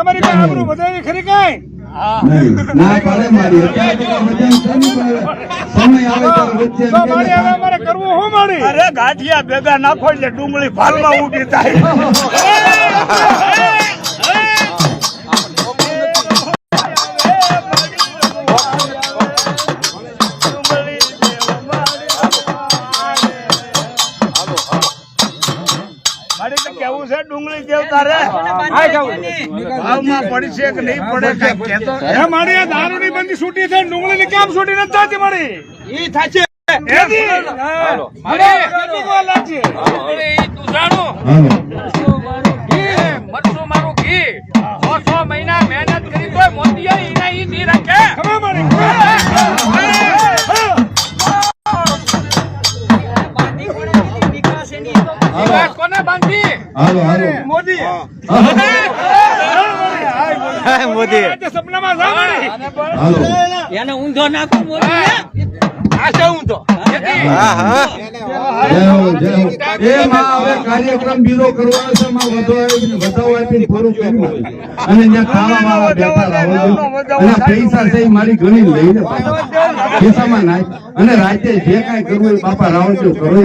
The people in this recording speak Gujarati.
આબરૂ બધાની ખરી કઈ? ના પાડે મારી. અત્યારે તો કાંઈ મજા નથી પણ સમય આવે ત્યારે વચ્ચે મારી હવે અમારે કરવું શું મારી? અરે ગાંઠિયા ભેગા નાખો એટલે ડુંગળી ફાલમાં ઉગી થાય મારે તો કેવું છે? ડુંગળી દેવતા રે ભાવમાં પડશે કે નહીં પડે કાંઈ? હે મારી આ દારૂની બંધી છૂટી છે. ડુંગળીની કેમ છૂટી નથી થતી મારી? ઈ થાશે એની હા. મને કેટલું વાર લાગશે? ડુંગળી તું જાણો. હાલો ઘી મરચું મારું ઘી. સો સો મહિના મહેનત કરી તો મોદી ઈના ઈ રાખે. હાલો હાલો. મોદી. મોદી. હાલો. એને ઊંધો નાખો મોદી. કાર્યક્રમ બીરો કરવાનો છે આપીને અને ત્યાં ખાવા માવા બેઠા લાવો અને પૈસા છે મારી ઘણી લઈ ખિસ્સામાં નાખ. અને રાતે જે કાંઈ કરવું એ બાપા રાવજો કરો